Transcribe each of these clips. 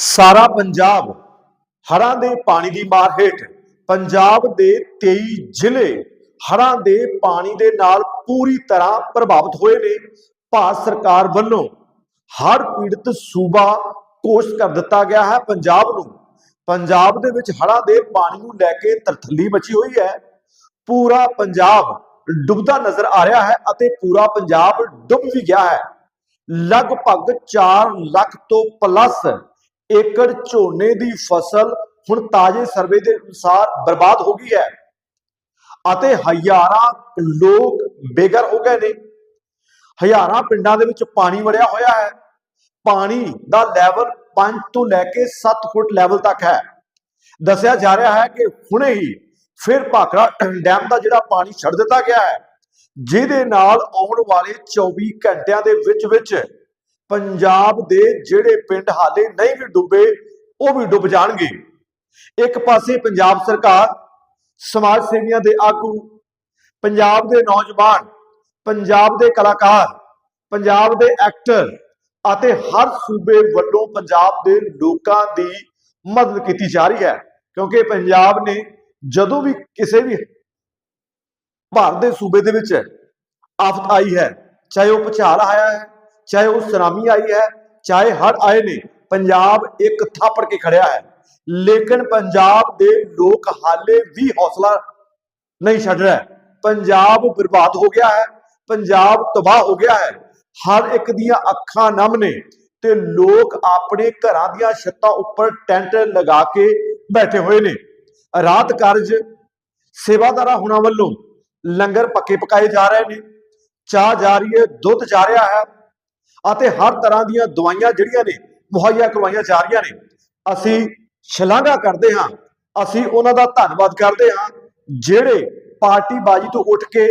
ਸਾਰਾ ਪੰਜਾਬ ਹੜ੍ਹਾਂ ਦੇ ਪਾਣੀ ਦੀ ਮਾਰ ਹੇਠ, ਪੰਜਾਬ ਦੇ 23 ਜ਼ਿਲ੍ਹੇ ਹੜ੍ਹਾਂ ਦੇ ਪਾਣੀ ਦੇ ਨਾਲ ਪੂਰੀ ਤਰ੍ਹਾਂ ਪ੍ਰਭਾਵਿਤ ਹੋਏ ਨੇ। ਭਾਰਤ ਸਰਕਾਰ ਵੱਲੋਂ ਹੜ੍ਹ ਪੀੜਤ ਸੂਬਾ ਘੋਸ਼ਿਤ ਕਰ ਦਿੱਤਾ ਗਿਆ ਹੈ ਪੰਜਾਬ ਨੂੰ। ਪੰਜਾਬ ਦੇ ਵਿੱਚ ਹੜ੍ਹਾਂ ਦੇ ਪਾਣੀ ਨੂੰ ਲੈ ਕੇ ਤਰਥੱਲੀ ਮਚੀ ਹੋਈ ਹੈ। ਪੂਰਾ ਪੰਜਾਬ ਡੁੱਬਦਾ ਨਜ਼ਰ ਆ ਰਿਹਾ ਹੈ ਅਤੇ ਪੂਰਾ ਪੰਜਾਬ ਡੁੱਬ ਵੀ ਗਿਆ ਹੈ। ਲਗਭਗ 4 ਲੱਖ ਤੋਂ ਪਲੱਸ ਏਕੜ ਝੋਨੇ ਦੀ ਫਸਲ ਹੁਣ ਤਾਜ਼ੇ ਸਰਵੇ ਦੇ ਅਨੁਸਾਰ ਬਰਬਾਦ ਹੋ ਗਈ ਹੈ ਅਤੇ ਹਜ਼ਾਰਾਂ ਲੋਕ ਬੇਘਰ ਹੋ ਗਏ ਨੇ। ਹਜ਼ਾਰਾਂ ਪਿੰਡਾਂ ਦੇ ਵਿੱਚ ਪਾਣੀ ਵੜਿਆ ਹੋਇਆ ਹੈ। ਪਾਣੀ ਦਾ ਲੈਵਲ 5 ਤੋਂ ਲੈ ਕੇ 7 ਫੁੱਟ ਲੈਵਲ ਤੱਕ ਹੈ। ਦੱਸਿਆ ਜਾ ਰਿਹਾ ਹੈ ਕਿ ਹੁਣੇ ਹੀ ਫਿਰ ਭਾਖੜਾ ਡੈਮ ਦਾ ਜਿਹੜਾ ਪਾਣੀ ਛੱਡ ਦਿੱਤਾ ਗਿਆ ਹੈ, ਜਿਹਦੇ ਨਾਲ ਆਉਣ ਵਾਲੇ 24 ਘੰਟਿਆਂ ਦੇ ਵਿੱਚ ਵਿੱਚ ਪੰਜਾਬ ਦੇ ਜਿਹੜੇ ਪਿੰਡ ਹਾਲੇ ਨਹੀਂ ਵੀ ਡੁੱਬੇ, ਉਹ ਵੀ ਡੁੱਬ ਜਾਣਗੇ। ਇੱਕ ਪਾਸੇ ਪੰਜਾਬ ਸਰਕਾਰ ਸਮਾਜ ਸੇਵੀਆਂ ਦੇ ਆਗੂ, ਪੰਜਾਬ ਦੇ ਨੌਜਵਾਨ, ਪੰਜਾਬ ਦੇ ਕਲਾਕਾਰ, ਪੰਜਾਬ ਦੇ ਐਕਟਰ ਅਤੇ ਹਰ ਸੂਬੇ ਵੱਲੋਂ ਪੰਜਾਬ ਦੇ ਲੋਕਾਂ ਦੀ ਮਦਦ ਕੀਤੀ ਜਾ ਰਹੀ ਹੈ। ਕਿਉਂਕਿ ਪੰਜਾਬ ਨੇ ਜਦੋਂ ਵੀ ਕਿਸੇ ਵੀ ਭਾਰਤ ਦੇ ਸੂਬੇ ਦੇ ਵਿੱਚ ਆਫਤ ਆਈ ਹੈ, ਚਾਹੇ ਉਹ ਭੁਚਾਲ ਆਇਆ ਹੈ ਚਾਹੇ ਉਹ ਸੁਨਾਮੀ ਆਈ ਹੈ, ਚਾਹੇ ਹੜ ਆਏ ਨੇ, ਪੰਜਾਬ ਇੱਕ ਥਾਪੜ ਕੇ ਖੜਿਆ ਹੈ। ਲੇਕਿਨ ਪੰਜਾਬ ਦੇ ਲੋਕ ਹਾਲੇ ਵੀ ਹੌਸਲਾ ਨਹੀਂ ਛੱਡ ਰਿਹਾ। ਪੰਜਾਬ ਬਰਬਾਦ ਹੋ ਗਿਆ ਹੈ, ਪੰਜਾਬ ਤਬਾਹ ਹੋ ਗਿਆ ਹੈ। ਹਰ ਇੱਕ ਦੀਆਂ ਅੱਖਾਂ ਨਮ ਨੇ ਤੇ ਲੋਕ ਆਪਣੇ ਘਰਾਂ ਦੀਆਂ ਛੱਤਾਂ ਉੱਪਰ ਟੈਂਟ ਲਗਾ ਕੇ ਬੈਠੇ ਹੋਏ ਨੇ। ਰਾਤ ਕਾਰਜ ਸੇਵਾਦਾਰਾਂ ਹੁਣਾਂ ਵੱਲੋਂ ਲੰਗਰ ਪੱਕੇ ਪਕਾਏ ਜਾ ਰਹੇ ਨੇ। ਚਾਹ ਜਾ ਰਹੀ ਹੈ, ਦੁੱਧ ਜਾ ਰਿਹਾ ਹੈ। ਅਤੇ ਹਰ ਤਰ੍ਹਾਂ ਦੀਆਂ ਦਵਾਈਆਂ ਜਿਹੜੀਆਂ ਨੇ, ਮੁਹੱਈਆ ਕਰਵਾਈਆਂ ਜਾ ਰਹੀਆਂ ਨੇ। ਅਸੀਂ ਸ਼ਲਾਘਾ ਕਰਦੇ ਹਾਂ, ਅਸੀਂ ਉਹਨਾਂ ਦਾ ਧੰਨਵਾਦ ਕਰਦੇ ਹਾਂ, ਜਿਹੜੇ ਪਾਰਟੀ ਬਾਜੀ ਤੋਂ ਉੱਠ ਕੇ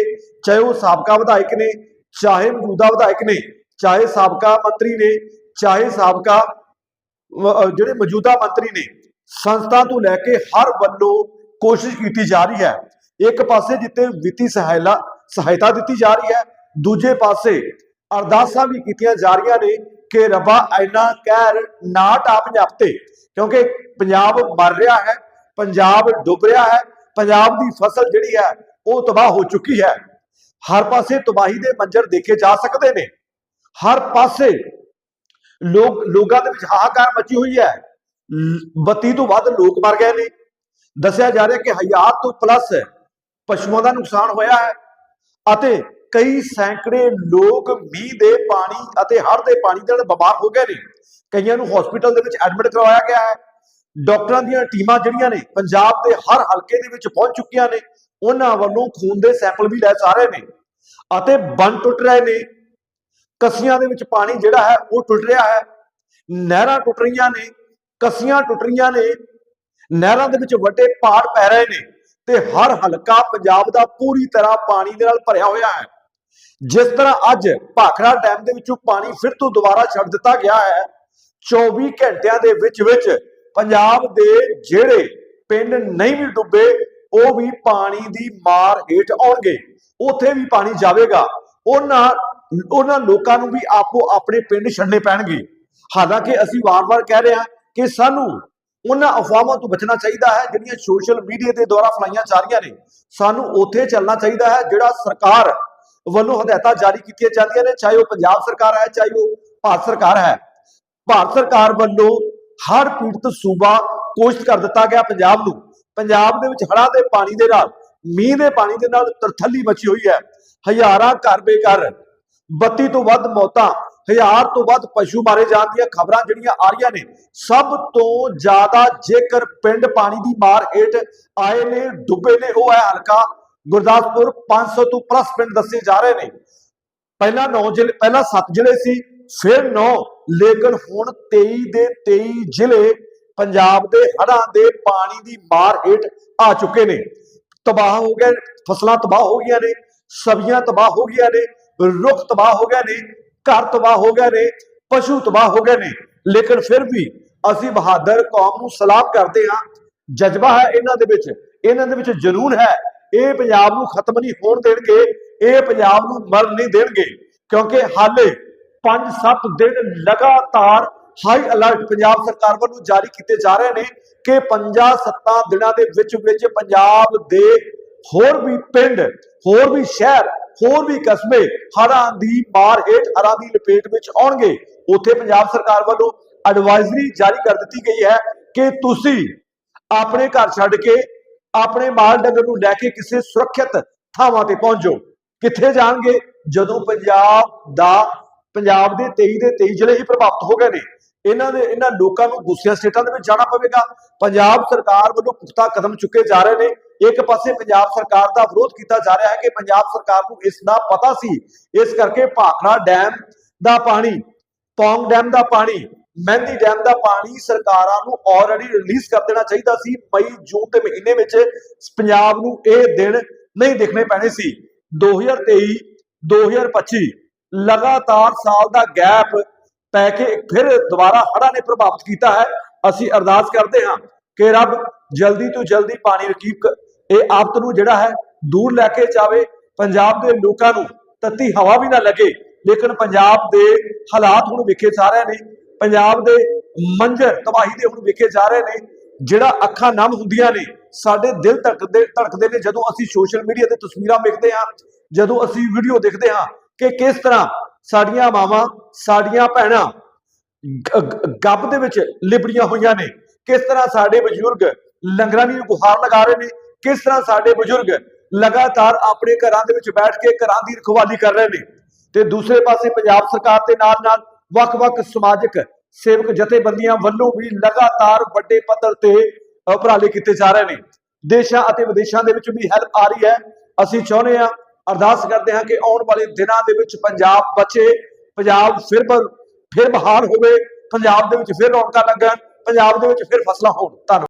ਚਾਹੇ ਉਹ ਸਾਬਕਾ ਵਿਧਾਇਕ ਨੇ, ਚਾਹੇ ਮੌਜੂਦਾ ਵਿਧਾਇਕ ਨੇ, ਚਾਹੇ ਸਾਬਕਾ ਮੰਤਰੀ ਨੇ, ਚਾਹੇ ਸਾਬਕਾ ਜਿਹੜੇ ਮੌਜੂਦਾ ਮੰਤਰੀ ਨੇ, ਸੰਸਥਾ ਤੋਂ ਲੈ ਕੇ ਹਰ ਵੱਲੋਂ ਕੋਸ਼ਿਸ਼ ਕੀਤੀ ਜਾ ਰਹੀ ਹੈ। ਇੱਕ ਪਾਸੇ ਜਿੱਤੇ ਵਿੱਤੀ ਸਹਾਇਤਾ ਸਹਾਇਤਾ ਦਿੱਤੀ ਜਾ ਰਹੀ ਹੈ, ਦੂਜੇ ਪਾਸੇ ਅਰਦਾਸਾਂ ਵੀ ਕੀਤੀਆਂ ਜਾ ਰਹੀਆਂ ਨੇ ਕਿ ਰੱਬਾ ਐਨਾ ਕਹਿਰ ਨਾ ਟਾ ਪੰਜਾਬ ਤੇ ਕਿਉਂਕਿ ਪੰਜਾਬ ਮਰ ਰਿਹਾ ਹੈ, ਪੰਜਾਬ ਡੁੱਬ ਰਿਹਾ ਹੈ, ਪੰਜਾਬ ਦੀ ਫਸਲ ਜਿਹੜੀ ਹੈ, ਉਹ ਤਬਾਹ ਹੋ ਚੁੱਕੀ ਹੈ। ਹਰ ਪਾਸੇ ਤਬਾਹੀ ਦੇ ਮੰਜ਼ਰ ਦੇਖੇ ਜਾ ਸਕਦੇ ਨੇ। ਹਰ ਪਾਸੇ ਲੋਕ, ਲੋਕਾਂ ਦੇ ਵਿੱਚ ਹਾਹਾਕਾਰ ਮਚੀ ਹੋਈ ਹੈ। 32 ਤੋਂ ਵੱਧ ਲੋਕ ਮਰ ਗਏ ਨੇ। ਦੱਸਿਆ ਜਾ ਰਿਹਾ ਕਿ ਹਜ਼ਾਰ ਤੋਂ ਪਲੱਸ ਪਸ਼ੂਆਂ ਦਾ ਨੁਕਸਾਨ ਹੋਇਆ ਹੈ ਅਤੇ ਕਈ ਸੈਂਕੜੇ ਲੋਕ ਮੀਂਹ ਦੇ ਪਾਣੀ ਅਤੇ ਹੜ੍ਹ ਦੇ ਪਾਣੀ ਦੇ ਨਾਲ ਬਿਮਾਰ ਹੋ ਗਏ ਨੇ। ਕਈਆਂ ਨੂੰ ਹਸਪੀਟਲ ਦੇ ਵਿੱਚ ਐਡਮਿਟ ਕਰਵਾਇਆ ਗਿਆ ਹੈ। ਡਾਕਟਰਾਂ ਦੀਆਂ ਟੀਮਾਂ ਜਿਹੜੀਆਂ ਨੇ, ਪੰਜਾਬ ਦੇ ਹਰ ਹਲਕੇ ਦੇ ਵਿੱਚ ਪਹੁੰਚ ਚੁੱਕੀਆਂ ਨੇ। ਉਹਨਾਂ ਵੱਲੋਂ ਖੂਨ ਦੇ ਸੈਂਪਲ ਵੀ ਲੈ ਜਾ ਰਹੇ ਨੇ ਅਤੇ ਬੰਨ ਟੁੱਟ ਰਹੇ ਨੇ। ਕਸੀਆਂ ਦੇ ਵਿੱਚ ਪਾਣੀ ਜਿਹੜਾ ਹੈ, ਉਹ ਟੁੱਟ ਰਿਹਾ ਹੈ। ਨਹਿਰਾਂ ਟੁੱਟ ਰਹੀਆਂ ਨੇ, ਕਸੀਆਂ ਟੁੱਟ ਰਹੀਆਂ ਨੇ। ਨਹਿਰਾਂ ਦੇ ਵਿੱਚ ਵੱਡੇ ਪਹਾੜ ਪੈ ਰਹੇ ਨੇ ਤੇ ਹਰ ਹਲਕਾ ਪੰਜਾਬ ਦਾ ਪੂਰੀ ਤਰ੍ਹਾਂ ਪਾਣੀ ਦੇ ਨਾਲ ਭਰਿਆ ਹੋਇਆ ਹੈ। ਜਿਸ ਤਰ੍ਹਾਂ ਅੱਜ ਭਾਖੜਾ ਡੈਮ ਦੇ ਵਿੱਚੋਂ ਪਾਣੀ ਫਿਰ ਤੋਂ ਦੁਬਾਰਾ ਛੱਡ ਦਿੱਤਾ ਗਿਆ ਹੈ 24 ਘੰਟਿਆਂ ਦੇ ਵਿੱਚ ਵਿੱਚ ਪੰਜਾਬ ਦੇ ਜਿਹੜੇ ਪਿੰਡ ਨਹੀਂ ਵੀ ਡੁੱਬੇ, ਉਹ ਵੀ ਪਾਣੀ ਦੀ ਮਾਰ ਹੇਠ ਆਉਣਗੇ। ਉੱਥੇ ਵੀ ਪਾਣੀ ਜਾਵੇਗਾ। ਉਹਨਾਂ ਉਹਨਾਂ ਲੋਕਾਂ ਨੂੰ ਵੀ ਆਪੋ ਆਪਣੇ ਪਿੰਡ ਛੱਡਣੇ ਪੈਣਗੇ। ਹਾਲਾਂਕਿ ਅਸੀਂ ਵਾਰ-ਵਾਰ ਕਹਿ ਰਹੇ ਹਾਂ ਕਿ ਸਾਨੂੰ ਉਹਨਾਂ ਅਫਵਾਹਾਂ ਤੋਂ ਬਚਣਾ ਚਾਹੀਦਾ ਹੈ, ਜਿਹੜੀਆਂ ਸੋਸ਼ਲ ਮੀਡੀਆ ਦੇ ਦੁਆਰਾ ਫਲਾਈਆਂ ਜਾ ਰਹੀਆਂ ਨੇ। ਸਾਨੂੰ ਉੱਥੇ ਚੱਲਣਾ ਚਾਹੀਦਾ ਹੈ, ਜਿਹੜਾ ਸਰਕਾਰ ਵੱਲੋਂ ਹਦਾਇਤਾਂ ਜਾਰੀ ਕੀਤੀਆਂ ਜਾਂਦੀਆਂ ਨੇ, ਚਾਹੇ ਉਹ ਪੰਜਾਬ ਸਰਕਾਰ ਹੈ, ਚਾਹੇ ਉਹ ਭਾਰਤ ਸਰਕਾਰ ਹੈ। ਭਾਰਤ ਸਰਕਾਰ ਵੱਲੋਂ ਹੜ੍ਹ ਪੀੜਤ ਸੂਬਾ ਕੋਸ਼ਿਸ਼ ਕਰ ਦਿੱਤਾ ਗਿਆ ਪੰਜਾਬ ਨੂੰ। ਪੰਜਾਬ ਦੇ ਵਿੱਚ ਹੜ੍ਹਾਂ ਦੇ ਪਾਣੀ ਦੇ ਨਾਲ, ਮੀਂਹ ਦੇ ਪਾਣੀ ਦੇ ਨਾਲ ਤਰਥੱਲੀ ਮਚੀ ਹੋਈ ਹੈ। ਹਜ਼ਾਰਾਂ ਘਰ ਬੇਘਰ 32 ਤੋਂ ਵੱਧ ਮੌਤਾਂ, ਹਜ਼ਾਰ ਤੋਂ ਵੱਧ ਪਸ਼ੂ ਮਾਰੇ ਜਾਣ ਦੀਆਂ ਖਬਰਾਂ ਜਿਹੜੀਆਂ ਆ ਰਹੀਆਂ ਨੇ, ਸਭ ਤੋਂ ਜ਼ਿਆਦਾ ਜੇਕਰ ਪਿੰਡ ਪਾਣੀ ਦੀ ਮਾਰ ਹੇਠ ਆਏ ਨੇ, ਡੁੱਬੇ ਨੇ, ਉਹ ਹੈ ਹਲਕਾ ਗੁਰਦਾਸਪੁਰ 500 ਤੋਂ ਪਲੱਸ ਪਿੰਡ ਦੱਸੇ ਜਾ ਰਹੇ ਨੇ। ਪਹਿਲਾਂ 9 ਜ਼ਿਲ੍ਹੇ, ਪਹਿਲਾਂ 7 ਜ਼ਿਲ੍ਹੇ ਸੀ, ਫਿਰ 9 ਲੇਕਿਨ ਹੁਣ 23 ਦੇ 23 ਜ਼ਿਲ੍ਹੇ ਪੰਜਾਬ ਦੇ ਹੜ੍ਹਾਂ ਦੇ ਪਾਣੀ ਦੀ ਮਾਰ ਹੇਠ ਆ ਚੁੱਕੇ ਨੇ। ਤਬਾਹ ਹੋ ਗਏ, ਫਸਲਾਂ ਤਬਾਹ ਹੋ ਗਈਆਂ ਨੇ, ਸਬਜ਼ੀਆਂ ਤਬਾਹ ਹੋ ਗਈਆਂ ਨੇ, ਰੁੱਖ ਤਬਾਹ ਹੋ ਗਏ ਨੇ, ਘਰ ਤਬਾਹ ਹੋ ਗਏ ਨੇ, ਪਸ਼ੂ ਤਬਾਹ ਹੋ ਗਏ ਨੇ। ਲੇਕਿਨ ਫਿਰ ਵੀ ਅਸੀਂ ਬਹਾਦਰ ਕੌਮ ਨੂੰ ਸਲਾਮ ਕਰਦੇ ਹਾਂ। ਜਜ਼ਬਾ ਹੈ ਇਹਨਾਂ ਦੇ ਵਿੱਚ, ਇਹਨਾਂ ਦੇ ਵਿੱਚ ਜਨੂਨ ਹੈ। ਇਹ ਪੰਜਾਬ ਨੂੰ ਖਤਮ ਨਹੀਂ ਹੋਣ ਦੇਣਗੇ, ਇਹ ਪੰਜਾਬ ਨੂੰ ਮਰਨ ਨਹੀਂ ਦੇਣਗੇ, ਕਿਉਂਕਿ ਹਾਲੇ 5-7 ਦਿਨ ਲਗਾਤਾਰ ਹਾਈ ਅਲਰਟ ਪੰਜਾਬ ਸਰਕਾਰ ਵੱਲੋਂ ਜਾਰੀ ਕੀਤੇ ਜਾ ਰਹੇ ਨੇ ਕਿ 5-7 ਦਿਨਾਂ ਦੇ ਵਿੱਚ ਵਿੱਚ ਪੰਜਾਬ ਦੇ ਹੋਰ ਵੀ ਪਿੰਡ, ਹੋਰ ਵੀ ਸ਼ਹਿਰ, ਹੋਰ ਵੀ ਕਸਬੇ ਹੜ੍ਹਾਂ ਦੀ ਮਾਰ ਹੇਠ, ਹੜ੍ਹਾਂ ਦੀ ਲਪੇਟ ਵਿੱਚ ਆਉਣਗੇ। ਉੱਥੇ ਪੰਜਾਬ ਸਰਕਾਰ ਵੱਲੋਂ ਐਡਵਾਈਜ਼ਰੀ ਜਾਰੀ ਕਰ ਦਿੱਤੀ ਗਈ ਹੈ ਕਿ ਤੁਸੀਂ ਆਪਣੇ ਘਰ ਛੱਡ ਕੇ ਆਪਣੇ ਮਾਲ ਡੰਗਰ ਨੂੰ ਲੈ ਕੇ ਕਿਸੇ ਸੁਰੱਖਿਅਤ ਥਾਵਾਂ ਤੇ ਪਹੁੰਚੋ। ਕਿੱਥੇ ਜਾਣਗੇ? ਜਦੋਂ ਪੰਜਾਬ ਦਾ, ਪੰਜਾਬ ਦੇ 23 ਦੇ 23 ਜ਼ਿਲ੍ਹੇ ਹੀ ਪ੍ਰਭਾਵਿਤ ਹੋ ਗਏ ਨੇ। ਇਹਨਾਂ ਦੇ, ਇਹਨਾਂ ਲੋਕਾਂ ਨੂੰ ਦੂਸਰੀਆਂ ਸਟੇਟਾਂ ਦੇ ਵਿੱਚ ਜਾਣਾ ਪਵੇਗਾ। ਪੰਜਾਬ ਸਰਕਾਰ ਵੱਲੋਂ ਪੁਖਤਾ ਕਦਮ ਚੁੱਕੇ ਜਾ ਰਹੇ ਨੇ। ਇੱਕ ਪਾਸੇ ਪੰਜਾਬ ਸਰਕਾਰ ਦਾ ਵਿਰੋਧ ਕੀਤਾ ਜਾ ਰਿਹਾ ਹੈ ਕਿ ਪੰਜਾਬ ਸਰਕਾਰ ਨੂੰ ਇਸ ਦਾ ਪਤਾ ਸੀ। ਇਸ ਕਰਕੇ ਭਾਖੜਾ ਡੈਮ ਦਾ ਪਾਣੀ, ਪੌਂਗ ਡੈਮ ਦਾ ਪਾਣੀ ਮਹਿੰਦੀ ਡੈਮ ਦਾ ਪਾਣੀ ਸਰਕਾਰਾਂ ਨੂੰ ਆਲਰੇਡੀ ਰਿਲੀਜ਼ ਕਰ ਦੇਣਾ ਚਾਹੀਦਾ ਸੀ। ਮਈ, ਜੂਨ ਦੇ ਮਹੀਨੇ ਵਿੱਚ ਪੰਜਾਬ ਨੂੰ ਇਹ ਦਿਨ ਨਹੀਂ ਦੇਖਣੇ ਪੈਣੇ ਸੀ। 2023 2025 ਲਗਾਤਾਰ ਸਾਲ ਦਾ ਗੈਪ ਪੈ ਕੇ ਫਿਰ ਦੁਬਾਰਾ ਹੜ੍ਹਾਂ ਨੇ ਪ੍ਰਭਾਵਿਤ ਕੀਤਾ ਹੈ। ਅਸੀਂ ਅਰਦਾਸ ਕਰਦੇ ਹਾਂ ਕਿ ਰੱਬ ਜਲਦੀ ਤੋਂ ਜਲਦੀ ਪਾਣੀ ਰਕੀਬ ਇਹ ਆਫਤ ਨੂੰ ਜਿਹੜਾ ਹੈ ਦੂਰ ਲੈ ਕੇ ਜਾਵੇ। ਪੰਜਾਬ ਦੇ ਲੋਕਾਂ ਨੂੰ ਤੱਤੀ ਹਵਾ ਵੀ ਨਾ ਲੱਗੇ। ਲੇਕਿਨ ਪੰਜਾਬ ਦੇ ਹਾਲਾਤ ਹੁਣ ਵਿਖੇ ਸਾਰਿਆਂ ਨੇ ਪੰਜਾਬ ਦੇ ਮੰਜ਼ਰ ਤਬਾਹੀ ਦੇ ਹੁਣ ਵਿਖੇ ਜਾ ਰਹੇ ਨੇ, ਜਿਹੜਾ ਅੱਖਾਂ ਨਮ ਹੁੰਦੀਆਂ ਨੇ, ਸਾਡੇ ਦਿਲ ਧੜਕਦੇ ਧੜਕਦੇ ਨੇ ਜਦੋਂ ਅਸੀਂ ਸੋਸ਼ਲ ਮੀਡੀਆ ਤੇ ਤਸਵੀਰਾਂ ਵੇਖਦੇ ਹਾਂ, ਜਦੋਂ ਅਸੀਂ ਵੀਡੀਓ ਦੇਖਦੇ ਹਾਂ ਕਿ ਕਿਸ ਤਰ੍ਹਾਂ ਸਾਡੀਆਂ ਮਾਵਾਂ, ਸਾਡੀਆਂ ਭੈਣਾਂ ਗੱਬ ਦੇ ਵਿੱਚ ਲਿਬੜੀਆਂ ਹੋਈਆਂ ਨੇ, ਕਿਸ ਤਰ੍ਹਾਂ ਸਾਡੇ ਬਜ਼ੁਰਗ ਲੰਗਰਾਂ ਦੀ ਗੁਹਾਰ ਲਗਾ ਰਹੇ ਨੇ, ਕਿਸ ਤਰ੍ਹਾਂ ਸਾਡੇ ਬਜ਼ੁਰਗ ਲਗਾਤਾਰ ਆਪਣੇ ਘਰਾਂ ਦੇ ਵਿੱਚ ਬੈਠ ਕੇ ਘਰਾਂ ਦੀ ਰਖਵਾਲੀ ਕਰ ਰਹੇ ਨੇ। ਤੇ ਦੂਸਰੇ ਪਾਸੇ ਪੰਜਾਬ ਸਰਕਾਰ ਦੇ ਨਾਲ ਨਾਲ ਵੱਖ-ਵੱਖ ਸਮਾਜਿਕ ਸੇਵਕ ਜਥੇਬੰਦੀਆਂ ਵੱਲੋਂ ਵੀ ਲਗਾਤਾਰ ਵੱਡੇ ਪੱਧਰ ਤੇ ਉਪਰਾਲੇ ਕੀਤੇ ਜਾ ਰਹੇ ਨੇ। ਦੇਸ਼ਾਂ ਅਤੇ ਵਿਦੇਸ਼ਾਂ ਦੇ ਵਿੱਚ ਵੀ ਹੈਲਪ ਆ ਰਹੀ ਹੈ। ਅਸੀਂ ਚਾਹੁੰਦੇ ਹਾਂ, ਅਰਦਾਸ ਕਰਦੇ ਹਾਂ ਕਿ ਆਉਣ ਵਾਲੇ ਦਿਨਾਂ ਦੇ ਵਿੱਚ ਪੰਜਾਬ ਬਚੇ, ਪੰਜਾਬ ਫਿਰ ਫਿਰ ਬਹਾਲ ਹੋਵੇ, ਪੰਜਾਬ ਦੇ ਵਿੱਚ ਫਿਰ ਰੌਣਕਾਂ ਲੱਗਣ, ਪੰਜਾਬ ਦੇ ਵਿੱਚ ਫਿਰ ਫਸਲਾਂ ਹੋਣ। ਧੰਨਵਾਦ।